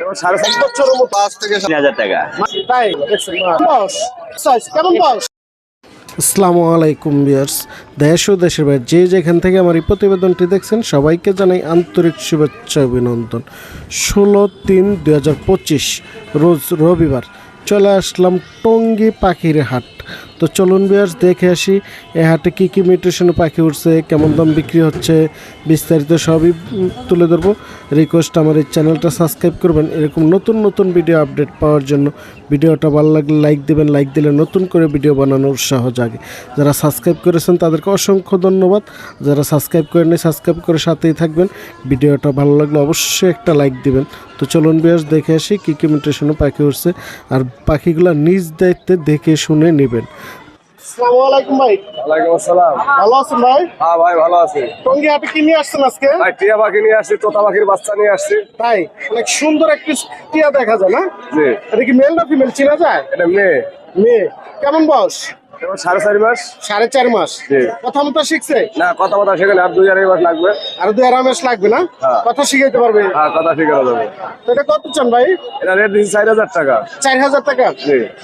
এবার সাড়ে সাত বছরের পাঁচ থেকে তিন হাজার টাকা। তাই দেখছেন বয়স সাইজ কেমন বয়স আসসালামু আলাইকুম বিয়ার্স দেশ ও দেশের বাইরে যে যেখান থেকে আমার এই প্রতিবেদনটি দেখছেন সবাইকে জানাই আন্তরিক শুভেচ্ছা অভিনন্দন। ষোলো তিন দুই হাজার পঁচিশ রোজ রবিবার চলে আসলাম টঙ্গী পাখির হাট। তো চলুন বিয়ার্স দেখে আসি, এ হাটে কী কী মিউটেশনে পাখি উঠছে, কেমন দাম বিক্রি হচ্ছে, বিস্তারিত সবই তুলে ধরবো। রিকোয়েস্ট আমার এই চ্যানেলটা সাবস্ক্রাইব করবেন। এরকম নতুন নতুন ভিডিও আপডেট পাওয়ার জন্য ভিডিওটা ভালো লাগলে লাইক দেবেন লাইক দিলে নতুন করে ভিডিও বানানোর উৎসাহ জাগে। যারা সাবস্ক্রাইব করেছেন, তাদেরকে অসংখ্য ধন্যবাদ। যারা সাবস্ক্রাইব করেননি সাবস্ক্রাইব করে সাথেই থাকবেন। ভিডিওটা ভালো লাগলে অবশ্যই একটা লাইক দিবেন। তো চলুন বিয়াস দেখে আসি কী কী মিউটেশনে পাখি উঠছে। আর পাখিগুলো নিজ দায়িত্বে দেখে শুনে নেবেন। আসসালামু আলাইকুম ভাই। ওয়ালাইকুম আসসালাম। ভালো আছেন ভাই? হ্যাঁ ভাই ভালো আছি। টঙ্গী হাটে কি নিয়ে আসছেন আজকে? ভাই টিয়া পাখি নিয়ে আসছি তোতা পাখির বাচ্চা নিয়ে আসছি। তাই অনেক সুন্দর একটি টিয়া দেখা যায় না? জি। এটা কি মেল না ফিমেল চেনা যায়? এটা মেয়ে। মেয়ে। কেমন বয়স? এবার সাড়ে চারি মাস? সাড়ে চার মাস। কথা মতো শিখছে? না কথা কথা সেখানে আর দুই আড়াই মাস লাগবে। আর দুই আড়াই মাস লাগবে না? হ্যাঁ। কথা শিখাইতে পারবে? হ্যাঁ কথা শিখানো যাবে এটা কত চান ভাই? এটা রেট দিচ্ছি চার হাজার টাকা। চার হাজার টাকা।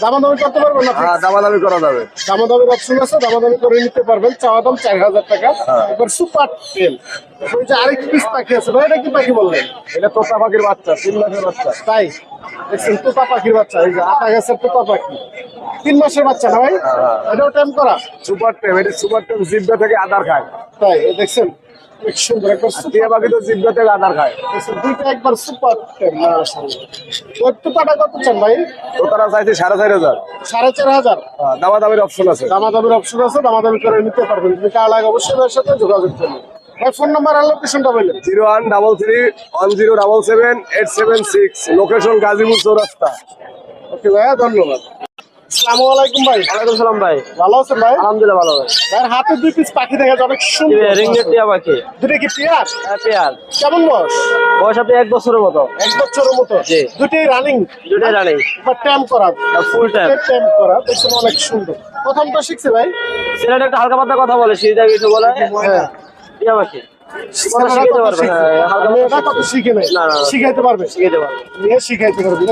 দামাদামি করতে পারবেন না হ্যাঁ দামাদামি করা যাবে। দামাদামির অপশন আছে দামাদামি করে নিতে পারবেন। চাওয়া দাম চার হাজার টাকা। হ্যাঁ। এবার সুপার টেল ওই যে আরেক পিস পাখি আছে। ভাই এটা কি পাখি বললেন? এটা তোতা পাখির বাচ্চা তিন মাসের বাচ্চা। তাই? দেখছেন তোতা পাখির বাচ্চা এই যে আটা গাছের তোতা পাখি। তিন মাসের বাচ্চা না ভাই? হ্যাঁ। এটাও টাইম করা? সুপার টেম এটা সুপার টেম জিব্বা থেকে আদার খায়। তাই দেখছেন? সাড়ে চার হাজার। সাড়ে চার হাজার? হ্যাঁ, দামাদামির অপশন আছে। দামাদামির অপশন আছে দামাদামি করে নিতে পারবেন। যদি কার লাগে অবশ্যই সাথে যোগাযোগ করবেন ফোন নাম্বার আর লোকেশনটা বললেন zero one double three one zero double seven eight seven six location Gazipur Chowrasta. Okay ভাইয়া ধন্যবাদ। আসসালামু আলাইকুম ভাই। ওয়ালাইকুম সালাম ভাই। ভালো আছেন ভাই? আলহামদুলিল্লাহ ভালো ভাই ভাইয়ের হাতে দুই পিস পাখি দেখা যায় অনেক সুন্দর। রিংনেট টিয়া পাখি। দুটো কি পেয়ার? হ্যাঁ, পেয়ার। কেমন বয়স? বয়স আপনি এক বছরের মতো। এক বছরের মতো? জি। দুটোই রানিং দুটাই রানি বা ট্যাম করা? ফুল ট্যাম করা দেখছেন অনেক সুন্দর। প্রথমটা শিখছে ভাই? ছেলেটা একটা হালকা পাতলা কথা বলে সিরিজা কিছু বলে। হ্যাঁ। পারবে হ্যাঁ। শিখাইতে পারবে। শিখাইতে পারবে।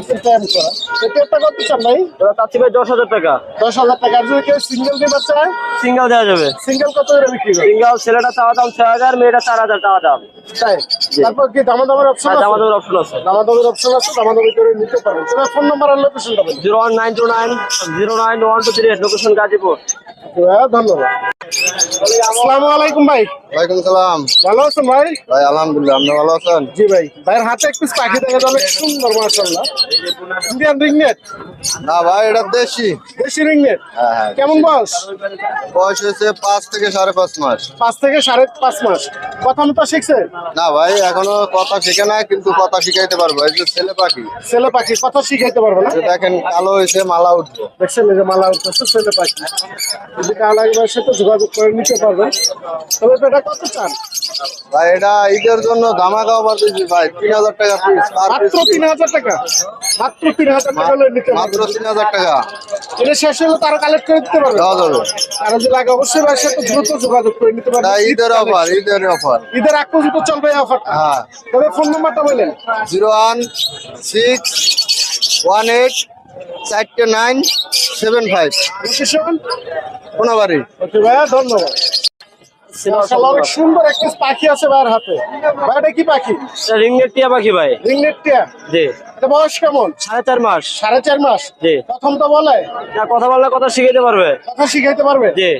দশ হাজার টাকা। দশ হাজার টাকা। যদি কেউ সিঙ্গেল দিয়ে বাচ্চা সিঙ্গেল দেওয়া যাবে। সিঙ্গেল কত করে বিক্রি সিঙ্গেল ছেলেটা চাওয়া দাম ছয় হাজার মেয়েটা চার হাজার টাকা দাম। তাই? তারপর কি দামাদামের অপশন আর আছে? আমাদের অপশন আছে। দামাদামের অপশন আছে দামাদামি করে নিতে পারবেন তবে ফোন নাম্বার আর লোকেশনটা বলুন zero one nine two nine zero nine one two three location Gazipur. হ্যাঁ, ধন্যবাদ। আসসালামু আলাইকুম ভাই। ওয়ালাইকুম সালাম। ভালো আছেন ভাই? ভাই আলহামদুলিল্লাহ আপনি ভালো আছেন? জি ভাই। ভাইয়ের হাতে একটু পাখি দেখা অনেক সুন্দর মাশাআল্লাহ। ইন্ডিয়ান রিংনেট না ভাই এটা দেশি। দেশি রিংনেট হ্যাঁ হ্যাঁ কেমন বয়স? বয়স হয়েছে পাঁচ থেকে সাড়ে পাঁচ মাস। পাঁচ থেকে সাড়ে পাঁচ মাস। কথা মতো শিখছে? না ভাই এখনও কথা শিখে নাই কিন্তু কথা শিখাইতে পারব। এই যে ছেলে পাখি। ছেলে পাখি কথা শিখাইতে পারবে না? দেখেন কালো হয়েছে মালা উঠবো দেখছেন যে মালা উঠতেছে ছেলে পাখি। যদি কাল একবার সাথে যোগাযোগ করে নিতে পারবেন তবে এটা কত চান? ভাই এটা ঈদের জন্য ধামাকা অফার দিচ্ছি ভাই তিন হাজার টাকা মাত্র তিন হাজার টাকা? মাত্র তিন হাজার টাকা নিতে মাত্র তিন হাজার টাকা। এটা শেষ হলে তারা কালেক্ট করে দিতে পারবে। দেওয়া যাবে। আর যদি লাগে অবশ্যই ভাইয়ের সাথে দ্রুত যোগাযোগ করে নিতে পারবে। এটা ঈদের অফার ঈদের অফার ঈদের আগ পর্যন্ত চলবে এই অফারটা হ্যাঁ। তবে ফোন নাম্বারটা বললেন zero one six one eight চারটে nine seven five. Konabari okay ভাইয়া ধন্যবাদ। মাশাআল্লাহ, অনেক সুন্দর একটা পাখি আছে ভাইয়ের হাতে। ভাই এটা কি পাখি? রিংনেট টিয়া পাখি ভাই। রিংনেট টিয়া? জি। এটা বয়স কেমন? সাড়ে চার মাস। সাড়ে চার মাস? জি। প্রথম তো বলে। না কথা বললে কথা শিখাইতে পারবে। কথা শিখাইতে পারবে? জি।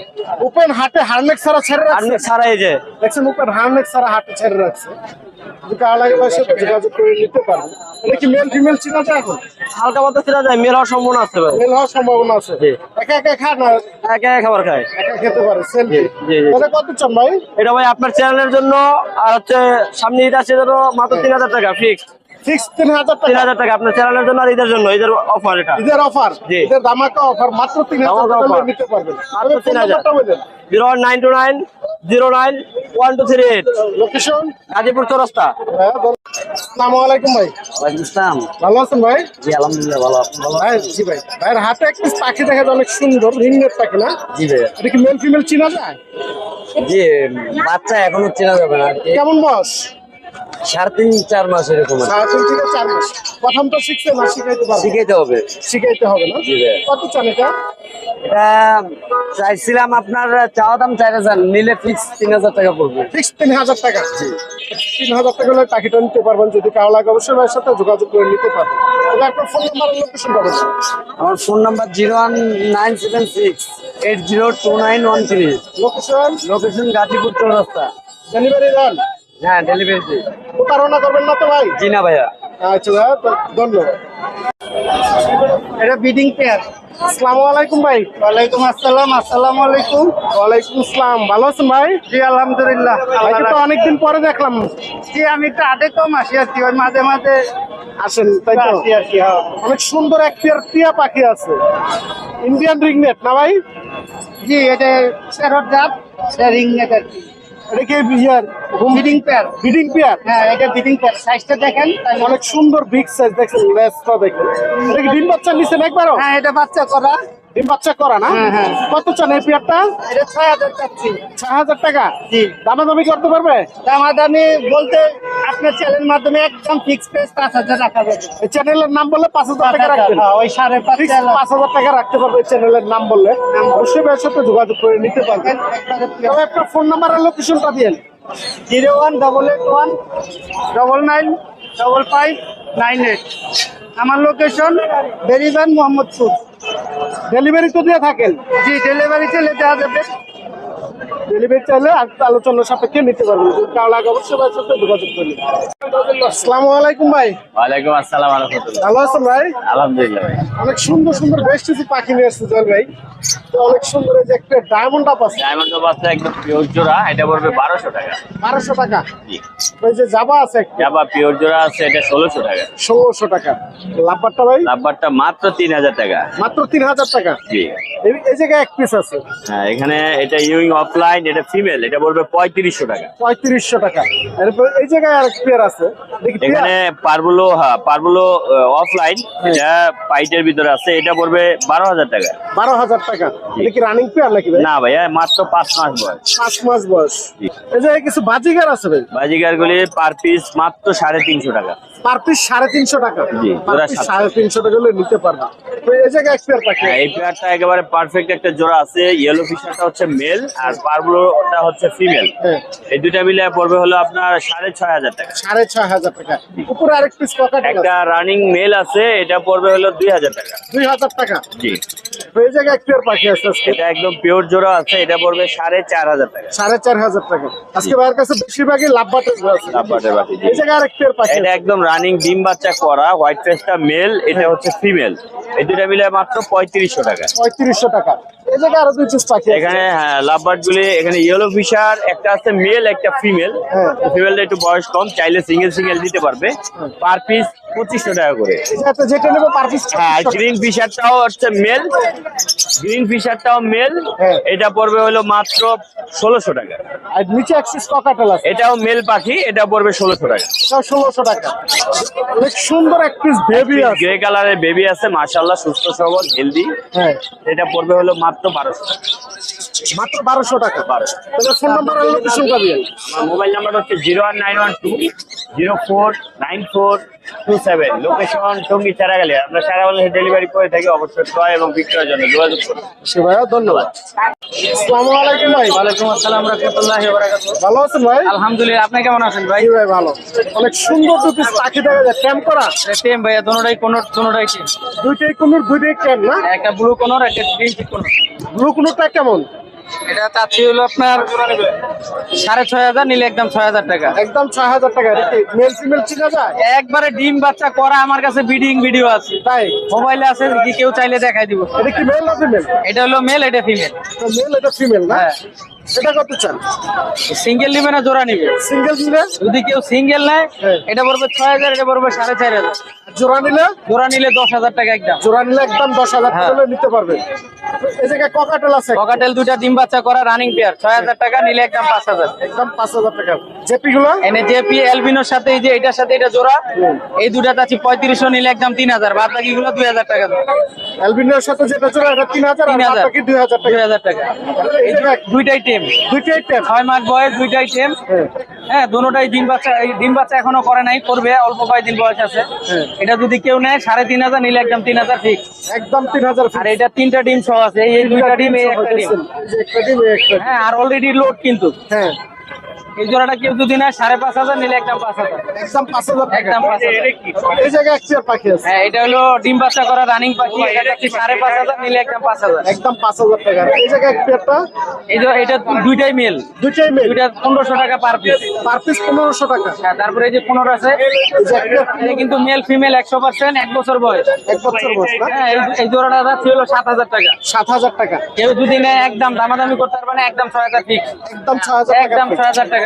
ওপেন হাটে হারনেক ছাড়া ছেড়ে আর রাখছে সারা এই যে। দেখছেন ওপেন হারনেক ছাড়া হাটে ছেড়ে রাখছে। যদি কার লাগে যোগাযোগ করে নিতে পারবে। এটা কি মেল ফিমেল চিনা যায় এখন? হালকা চেনা যায় মেল হওয়ার সম্ভাবনা আছে ভাই। মেল হওয়ার সম্ভাবনা আছে। একা একা না? একে এক খাবার খায়। একা খেতে পারে সেলফি কত চান ভাই? এটা ভাই আপনার চ্যানেলের জন্য আর হচ্ছে সামনে এটা আছে ধরো মাত্র তিন হাজার টাকা ফিক্স ফিক্স তিন হাজার তিন হাজার টাকা আপনার চ্যানেলের জন্য আর ঈদের জন্য ঈদের অফার এটা। ঈদের অফার। ঈদের মাত্র তিন হাজার টাকা নিতে পারবেন। মাত্র তবে ফোন 3000 নাম্বারটা বললেন zero one nine two nine zero nine one two three eight. Location Gazipur Chowrasta. আসসালামু আলাইকুম ভাই। ইসলাম ভালো আছেন ভাই? জি আলহামদুলিল্লাহ ভালো ভাই জি ভাই। ভাইয়ের হাতে এক পিস পাখি দেখা যায় অনেক সুন্দর রিংনেট পাখি না? জি ভাই এটা কি মেল ফিমেল চিনা যায়? জি বাচ্চা এখনও চেনা যাবে না কেমন বয়স? সাড়ে তিন চার মাস এরকম সাড়ে তিন থেকে চার মাস। প্রথম তো শিখছে না শিখাইতে পারবে। শিখাইতে হবে। শিখাইতে হবে না? কত চান এটা? এটা চাইছিলাম আপনার চাওয়া দাম চার হাজার নিলে ফিক্স তিন হাজার টাকা পড়বে। ফিক্স তিন হাজার টাকা? তিন হাজার টাকা হলে পাখিটা নিতে পারবেন যদি কারও লাগে অবশ্যই ভাইয়ের সাথে যোগাযোগ করে নিতে পারবেন। তবে আপনার ফোন নাম্বার লোকেশন পাবেন আমার phone number zero one nine seven six eight zero two nine one three. Location location Gazipur Chowrasta. Delivery হ্যাঁ ডেলিভারি প্রতারণা করবেন না তো ভাই? জি না ভাইয়া। আচ্ছা ভাইয়া ধন্যবাদ এটা বিডিং পেয়ার আসসালামু আলাইকুম ভাই। ওয়ালাইকুম আসসালাম আসসালামু আলাইকুম। ওয়ালাইকুম আসসালাম। ভালো আছেন ভাই? জি আলহামদুলিল্লাহ। তো অনেকদিন পরে দেখলাম। জি আমি একটু আটে কম আসি আর কি ওই মাঝে মাঝে আসেন তাই তো? আসি আর কি হ্যাঁ। অনেক সুন্দর এক পেয়ার টিয়া পাখি আছে। ইন্ডিয়ান রিংনেট না ভাই? জি এটা স্যারট জাত এটা নেট আর কি। এটা কি ইয়ার বিডিং পেয়ার বিডিং পেয়ার হ্যাঁ এটা বিডিং পেয়ার সাইজটা দেখেন অনেক সুন্দর বিগ সাইজ লেসটা দেখেন। এটা কি ডিম বাচ্চা নিছেন একবার হ্যাঁ এটা বাচ্চা করা। ডিম বাচ্চা করা না? হ্যাঁ, হ্যাঁ। কত চান এই পেয়ারটা? ছয় হাজার চাচ্ছি। ছয় হাজার টাকা। জি। দামাদামি করতে পারবে? দামাদামি বলতে আপনার চ্যানেলের মাধ্যমে একদম ফিক্স প্রাইস পাঁচ হাজার রাখা যাবে। চ্যানেলের নাম বললে পাঁচ হাজার টাকা রাখবেন। হ্যাঁ, ওই সাড়ে পাঁচ পাঁচ হাজার টাকা রাখতে পারবে চ্যানেলের নাম বললে। অবশ্যই সাথে যোগাযোগ করে নিতে পারবেন। তবে আপনার ফোন নাম্বার আর লোকেশনটা দিয়েন। Zero one double eight one double nine double five nine eight আমার লোকেশন বেরিবান মোহাম্মদপুর। ডেলিভারি তো দিয়ে থাকেন? জি ডেলিভারি চলে দেওয়া যাবে। ডেলিভারি চাইলে আলোচনা সাপেক্ষে নিতে পারবেন। যদি কারও লাগে অবশ্যই ভাইয়ের সাথে যোগাযোগ করে। আসসালামু আলাইকুম ভাই। ওয়ালাইকুম আসসালাম আলহামদুলিল্লাহ। ভালো আছেন ভাই? আলহামদুলিল্লাহ ভাই। অনেক সুন্দর সুন্দর বেশ কিছু পাখি নিয়ে এসেছে জল ভাই। তো অনেক সুন্দর এই যে একটা ডায়মন্ড আপ আছে। ডায়মন্ড বাচ্চা একদম পিওর জোড়া এটা পড়বে বারোশো টাকা। বারোশো টাকা। জি। ওই যে জাবা আছে জাবা পিওর জোড়া আছে এটা টাকা। ভাই? মাত্র টাকা। মাত্র তিন হাজার টাকা? জি। এই- এই জায়গায় এক পিস আছে। হ্যাঁ এখানে এটা ইউইং অফলাইন এটা ফিমেল এটা পড়বে পঁয়ত্রিশশো টাকা। পঁয়ত্রিশশো টাকা। এরপর এই জায়গায় আর পেয়ার আছে। এখানে পারবুলো হ্যাঁ পারবুলো অফলাইন এটা পাইটের ভিতরে আছে এটা পড়বে বারো হাজার টাকা। বারো হাজার টাকা। এটা কি রানিং পেয়ার নাকি ভাই? না ভাইয়া মাত্র পাঁচ মাস বয়স। পাঁচ মাস বয়স। এই জায়গায় কিছু বাজিগার আছে ভাই? বাজিগার গুলি পার পিস মাত্র সাড়ে তিনশো টাকা। পার পিস সাড়ে তিনশো টাকা। সাড়ে তিনশো টাকা হলে নিতে পারবে। এই পাখি হ্যাঁ, এই পেয়ারটা একেবারে পারফেক্ট একটা জোড়া আছে। ইয়েলো ফিশারটা হচ্ছে মেল আর পারবুলোটা হচ্ছে ফিমেল হ্যাঁ। এই দুটা মিলে পড়বে হলো আপনার সাড়ে ছয় হাজার টাকা। সাড়ে ছয় হাজার টাকা। উপরে আরেক পিস পকেট একটা রানিং মেল আছে এটা পড়বে হলো দুই হাজার টাকা। দুই হাজার টাকা। জি। এই জায়গায় এক পাখি আছে এটা একদম পিওর জোড়া আছে এটা পড়বে সাড়ে চার হাজার টাকা। সাড়ে চার হাজার টাকা। আজকে ভাইয়ের কাছে বেশিরভাগই লাভ বাটের আছে। লাভবাটের বাটি এই জায়গায় আরেক পেয়ার পাখি এটা একদম রানিং ডিম বাচ্চা করা হোয়াইট ফেসটা মেল এটা হচ্ছে ফিমেল। এই দুটা মিলে মাত্র পঁয়ত্রিশশো টাকা। পঁয়ত্রিশশো টাকা। এই জায়গায় আরও দুই পিস পাখি এখানে হ্যাঁ লাভবার্ড গুলি এখানে ইয়েলো ফিশার একটা আছে মেল একটা ফিমেল হ্যাঁ। ফিমেলটা একটু বয়স কম চাইলে সিঙ্গেল সিঙ্গেল দিতে পারবে। পার পিস পঁচিশশো টাকা করে। যেটা নেব পার পিস হ্যাঁ গ্রিন ফিশারটাও হচ্ছে মেল গ্রিন ফিশারটাও মেল হ্যাঁ। এটা পড়বে হলো মাত্র ষোলোশো টাকা। আর নিচে অ্যাক্সিস ককাটেল আছে। এটাও মেল পাখি এটা পড়বে ষোলোশো টাকা। ষোলোশো টাকা। অনেক সুন্দর এক পিস বেবি আছে। গ্রে কালারের বেবি আছে মাশাল্লাহ সুস্থ সবল হেলদি হ্যাঁ। এটা পড়বে হলো মাত্র বারোশো মাত্র বারোশো টাকা। বারোশো ফোন নাম্বার আর লোকেশন পাবেন আমার মোবাইল নাম্বার হচ্ছে zero one nine one two zero four nine four two seven. Location Tongi Charagali আমরা সারা বাংলাদেশে ডেলিভারি করে থাকি। অবশ্যই ক্রয় এবং বিক্রয়ের জন্য যোগাযোগ করুন। ভাইয়া ধন্যবাদ। আসসালামু আলাইকুম ভাই। ওয়ালাইকুম আসসালাম রহমতুল্লাহি ভালো আছেন ভাই? আলহামদুলিল্লাহ আপনি কেমন আছেন ভাই? ভাই ভালো। অনেক সুন্দর দু পিস পাখি দেখা যায় ক্যাম্প করা। ভাইয়া দোনোটাই কোন দোনোটাই দুইটাই কোনোর দুইটাই ক্যাম্প না? একটা ব্লু কোনর একটা গ্রিন কোনর ব্লু কোনোরটা কেমন? এটা চাচ্ছি হলো আপনার সাড়ে ছয় হাজার নিলে একদম ছয় হাজার টাকা। একদম ছয় হাজার টাকা মেল ফিমেল চিনা যায়? একবারে ডিম বাচ্চা করা আমার কাছে বিডিং ভিডিও আছে। তাই? মোবাইলে আছে কি কেউ চাইলে দেখাই দিব। এটা কি মেল না ফিমেল? এটা হলো মেল এটা ফিমেল। মেল এটা ফিমেল না? হ্যাঁ। এটা কত চান? সিঙ্গেল নিবে না জোড়া নিবে? সিঙ্গেল যদি কেউ সিঙ্গেল নেয় হ্যাঁ। এটা পড়বে ছয় হাজার এটা পড়বে সাড়ে চার হাজার। জোড়া নিলে? জোড়া নিলে দশ হাজার টাকা একদম। জোড়া নিলে একদম দশ হাজার টাকা হ্যাঁ। নিতে পারবে। এই জায়গায় ককাটেল আছে। ককাটেল দুইটা ডিম বাচ্চা করা রানিং পেয়ার ছয় হাজার টাকা নিলে একদম পাঁচ হাজার। একদম পাঁচ হাজার টাকা। জেপি গুলো? এনে জেপি এলবিনোর সাথে এই যে এটার সাথে এটা জোড়া এই দুটা চাচ্ছি পঁয়ত্রিশশো নিলে একদম তিন হাজার বাদ বাকি গুলো দুই হাজার টাকা অ্যালবিনোর সাথে যেটা ছিল এটা তিন হাজার তিন আর হাজার। বাকি দুই হাজার দুই টাকা হাজার টাকা। এই দুইটাই টেম দুইটাই টেপ ছয় মাস বয়স দুইটাই টেম হ্যাঁ। দুটোটাই ডিম বাচ্চা এই ডিম বাচ্চা এখনও করে নাই করবে অল্প কয়েকদিন বয়স আছে। এটা যদি কেউ নেয় সাড়ে তিন হাজার নিলে একদম তিন হাজার ফিক্স একদম তিন হাজার আর এটা তিনটা ডিম সহ আছে এই দুইটা ডিম একটা ডিম। হ্যাঁ আর অলরেডি লোড কিন্তু। হ্যাঁ। এই জোড়াটা কেউ যদি নেয় সাড়ে পাঁচ হাজার নিলে একদম পাঁচ হাজার। একদম পাঁচ হাজার একদম পাঁচ হাজার। পাখি আছে হ্যাঁ এটা হলো ডিম বাচ্চা করা রানিং পাখি সাড়ে পাঁচ হাজার নিলে একদম পাঁচ হাজার। একদম পাঁচ হাজার টাকা। এই জায়গায় পেয়ারটা এই যে এটা দুইটাই মেল দুইটাই মেল দুইটা পনেরোশো টাকা পার পিস পার পিস পনেরোশো টাকা। হ্যাঁ তারপরে এই যে পনেরো আছে কিন্তু মেল ফিমেল একশো পার্সেন্ট এক বছর বয়স। এক বছর বয়স হ্যাঁ এই- এই জোড়াটা যাচ্ছে হলো সাত হাজার টাকা। সাত হাজার টাকা। কেউ যদি নেয় একদম দামাদামি করতে পারবে না একদম ছয় হাজার ফিক্স একদম ছয় হাজার একদম ছয় হাজার টাকা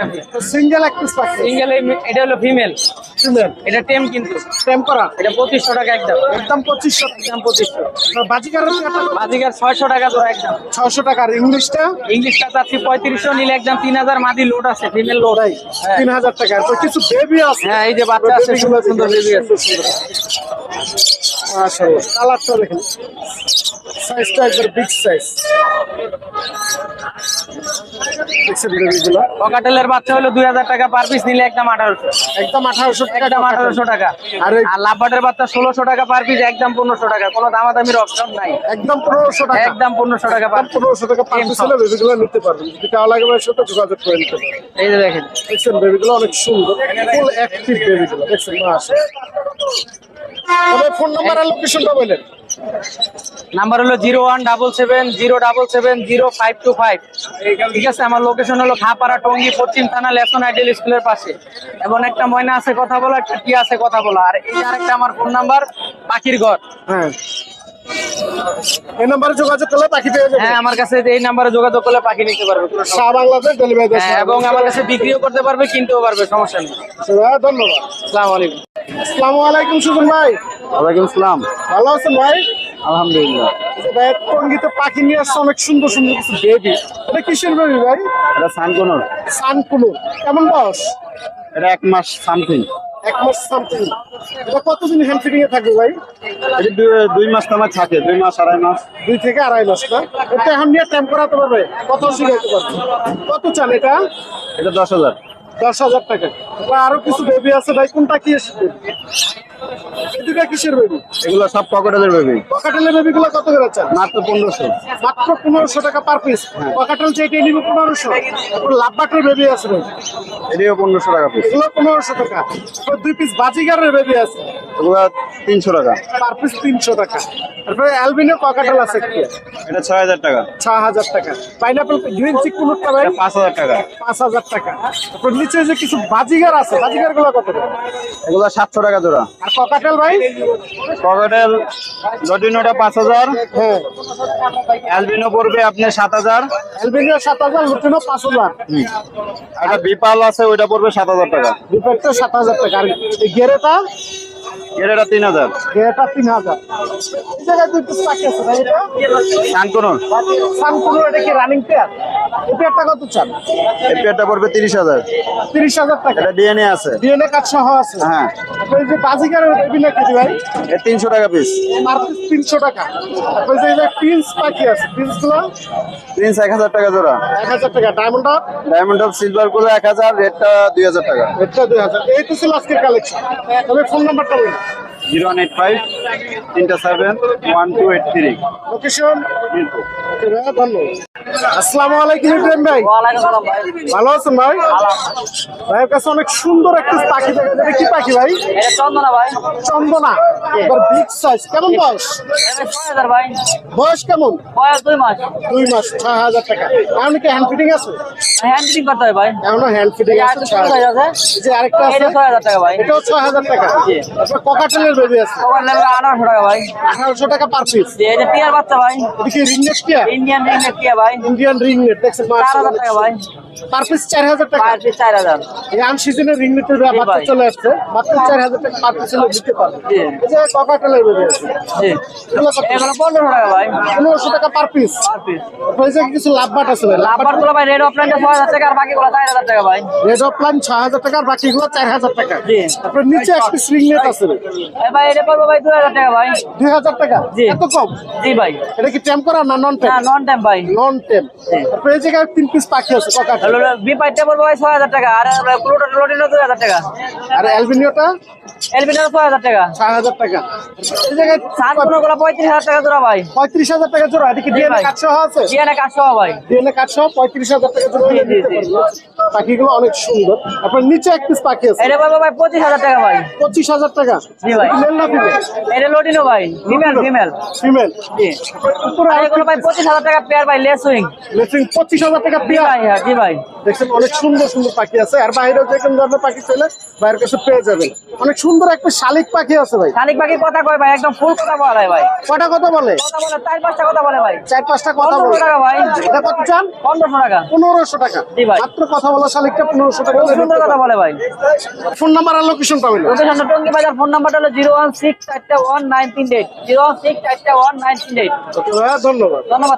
সিঙ্গেল এক পিস পাখি সিঙ্গেল এটা হলো ফিমেল ফিমেল এটা টেম কিন্তু। টেম করা। এটা পঁচিশশো টাকা একদম। একদম পঁচিশশো। একদম পঁচিশশো। বাজিকারের বাজিকার ছয়শো টাকা ধরো একদম। ছয়শো টাকা আর ইংলিশটা? ইংলিশটা চাচ্ছি পঁয়ত্রিশশো নিলে একদম তিন হাজার মাদি লোড আছে ফিমেল লোড তিন হাজার টাকা। কিছু বেবি আছে? হ্যাঁ এই যে বাচ্চা আছে সুন্দর সুন্দর বেবি আছে। মাশাআল্লাহ। কালারটা দেখেন। সাইজটা একবার বিগ সাইজ পকাটেলের বাচ্চা হলো দুই হাজার টাকা পার পিস নিলে একদম আঠারোশো। একদম আঠারোশো টাকা একদম আঠারোশো টাকা। আর লাভবাটের বাচ্চা ষোলোশো টাকা পার পিস একদম পনেরোশো টাকা। কোনো দামাদামির অপশন নাই। একদম পনেরোশো টাকা। একদম পনেরোশো টাকা পার পনেরোশো টাকা পার পিস হলে বেবিগুলো নিতে পারবেন যদি সাথে যোগাযোগ করে নিতে পারবেন এই যে দেখেন। দেখছেন বেবিগুলো অনেক সুন্দর। ফুল অ্যাক্টিভ বেবিগুলো দেখছেন ফোন নাম্বার আর লোকেশনটা বলেন। নাম্বার হলো zero one double seven zero double seven zero five two five ঠিক আছে আমার লোকেশন হলো খাপাড়া টঙ্গি পশ্চিম থানা লেসন আইডিয়াল স্কুলের পাশে। এবং একটা ময়না আছে কথা বলা একটা আছে কথা বলা। আর এই আরেকটা আমার ফোন নাম্বার পাখির ঘর। হ্যাঁ। এই নাম্বারে যোগাযোগ করলে পাখি পেয়ে হ্যাঁ আমার কাছে এই নাম্বারে যোগাযোগ করলে পাখি নিতে পারবে সারা বাংলাদেশ ডেলিভারি নেই। হ্যাঁ, এবং আমার কাছে বিক্রিও করতে পারবে কিনতেও পারবে সমস্যা নেই। ধন্যবাদ। আসসালামু আলাইকুম। আসসালামু আলাইকুম সুজন ভাই। ওয়ালাইকুম আসসালাম ভালো আছেন ভাই? আলহামদুলিল্লাহ। ভাই টঙ্গিতে পাখি নিয়ে আসছে অনেক সুন্দর সুন্দর কিছু বেবি এটা কিসের বেবি ভাই? এটা সানকোনর। সানকুলু কেমন বয়স? এটা এক মাস সামথিং। এক মাস সামথিং। এটা কতদিন হ্যান্ড ফিটিং এ থাকবে ভাই? এটা দুই- মাস তো আমার থাকে দুই মাস আড়াই মাস। দুই থেকে আড়াই মাস না? এটা এখন নিয়ে টাইম করাতে পারবে? কত শিখাইতে পারবে? কত চান এটা? এটা দশ হাজার। দশ হাজার টাকা। আরও কিছু বেবি আছে ভাই কোনটা কি দুটা কিসের বেবি এগুলো সব পকেটের বেবি পকাটেলের বেবি গুলো কত করে চান? মাত্র পনেরোশো। মাত্র পনেরোশো টাকা পার পিস পকাটেল যেটা নিবে পনেরোশো। লাভবাটের বেবি আছে এটিও পনেরোশো টাকা পিস এগুলো পনেরোশো টাকা। দুই পিস বাজিগারের বেবি আছে। এগুলো তিনশো টাকা। পার পিস তিনশো টাকা। তারপরে অ্যালবিনো ককাটেল আছে কি এটা ছয় হাজার টাকা। ছ হাজার টাকা। পাইনাপেল গ্রিন চিক কুলুরটা ভাই? পাঁচ হাজার টাকা। পাঁচ হাজার টাকা। তারপর নিচে যে কিছু বাজিগার আছে বাজিগারগুলো কত এগুলো সাতশো টাকা জোড়া। ককাটেল ভাই? ককাটেল লটিনোটা পাঁচ হাজার। অ্যালবিনো পড়বে আপনার সাত হাজার। অ্যালবিনো সাত হাজার লুটিনো পাঁচ হাজার? একটা বিপাল আছে ওইটা পড়বে সাত হাজার টাকা। বিপালটা সাত হাজার টাকা। আর গেরেটা এটা তিন হাজার। গেরেটা তিন হাজার। এটা? সানকোনর সানপুরো কি রানিং পেয়ার এই পেয়ারটা কত চান? এই পেয়ারটা পড়বে তিরিশ হাজার। তিরিশ হাজার টাকা। এটা ডিএনএ আছে। ডিএনএ কার্ড সহ আছে। হ্যাঁ। যে কেজি ভাই? তিনশো টাকা পিস তিনশো টাকা। যে প্রিন্স পাখি আছে। প্রিন্স এক হাজার টাকা জোড়া। এক হাজার টাকা। ডায়মন্ড আপ ডায়মন্ড অফ সিলভারগুলো এক হাজার রেডটা দুই হাজার টাকা। এটা দুই হাজার। এই তো ছিল আজকের কালেকশন তবে ফোন নাম্বারটা বলুন। জিরো ওয়ান এইট ফাইভ তিনটা seven one two eight three location ধন্যবাদ আসসালামু আলাইকুম ইব্রাহিম ভাই। ভালো আছেন ভাই? ভাইয়ের কাছে অনেক সুন্দর একটা পাখি কি পাখি ভাই? চন্দনা ভাই। চন্দনা। এবার বিগ সাইজ কেমন বয়স? ছয় হাজার ভাই। বয়স কেমন? বয়স দুই মাস। দুই মাস ছয় হাজার টাকা। এখন কি হ্যান্ড ফিটিং আছে? হ্যান্ড ফিটিং করতে হবে ভাই। এখনও হ্যান্ড ফিটিং আছে যে আরেকটা আছে। ছয় হাজার টাকা ভাই। এটাও ছয় হাজার টাকা। ককাটেলের বেবি আছে। আঠারোশো টাকা ভাই। আঠারোশো টাকা পার পিস এটা টিয়ার বাচ্চা ভাই। এটা কি রিং টিয়া ইন্ডিয়ান রিং টিয়া ভাই। ইন্ডিয়ান রিংনেট দেখছেন চার হাজার টাকা ভাই। পার পিস চার হাজার টাকা। পার পিস চার হাজার। এই আনসিজনের রিং নিতে বাচ্চা চলে আসছে। মাত্র চার হাজার টাকা পার পিস দিতে পারবে এই যে ককাটেলের বেরিয়ে আছে। জি। এগুলো পনেরোশো টাকা ভাই। পনেরোশো টাকা পার পিস পার পিস হয়েছে কিছু লাভ বাট আছে ভাই। লাভবারগুলো ভাই রেড অফলাইনটা ছয় হাজার টাকা আর বাকিগুলো চার হাজার টাকা ভাই। রেড অফ ছয় হাজার টাকা আর বাকিগুলো চার হাজার টাকা। জি। তারপরে নিচে এক পিস রিং আছে ভাই এটা পড়ব ভাই দুই হাজার টাকা ভাই। দুই হাজার টাকা এত কম? জি ভাই। এটা কি টেম করা না নন টেম না নন টাইম ভাই। নন টেম তারপরে এই জায়গায় তিন পিস পাখি আছে ককাটেল বি পাইটটা পড়ব ভাই ছয় হাজার টাকা আর দুই হাজার টাকা। আর অ্যালবিনিওটা? ছয় হাজার টাকা। ছয় হাজার টাকা। এই জায়গায় সাত কোনো গুলো পঁয়ত্রিশ হাজার টাকা জোড়া ভাই। পঁয়ত্রিশ হাজার টাকা জোড়া এটা কি ডিএনএ সহ আছে? জিয়ানে কাজ সহ ভাই। ডিএনএ সহ পঁয়ত্রিশ হাজার টাকা জোড়া। জি, জি, জি। পাখিগুলো অনেক সুন্দর। তারপর নিচে এক পিস পাখি আছে। এটা পড়ব ভাই পঁচিশ হাজার টাকা ভাই। পঁচিশ হাজার টাকা। জি ভাই। মেল না ফিমেল এটা লোডিনো ভাই। ফিমেল ফিমেল ফিমেল জি। উপরে আর এগুলো ভাই পঁচিশ হাজার টাকা পেয়ার ভাই লেসুইং লেসুইং লেসিং পঁচিশ হাজার টাকা জি পেয়ার ভাই হ্যাঁ জি ভাই। দেখছেন অনেক সুন্দর সুন্দর পাখি আছে। আর বাইরেও যে কোনো ধরনের পাখি চাইলে বাইরের কাছে পেয়ে যাবেন। অনেক সুন্দর একটা শালিক পাখি আছে ভাই। শালিক পাখি কথা কয় ভাই? একদম ফুল কথা বলা ভাই। কটা কথা বলে? চার পাঁচটা কথা বলে ভাই। চার পাঁচটা কথা বলে। টাকা ভাই। এটা কত চান? পনেরোশো টাকা। পনেরোশো টাকা। মাত্র কথা বলা শালিকটা পনেরোশো টাকা। সুন্দর কথা বলে ভাই। ফোন নাম্বার আর লোকেশন পাবেন। লোকেশন টঙ্গি বাজার ফোন নাম্বারটা হলো জিরো ওয়ান সিক্স চারটা ওয়ান নাইন তিন এইট জিরো ওয়ান সিক্স চারটা ওয়ান নাইন তিন এইট ধন্যবাদ। ধন্যবাদ।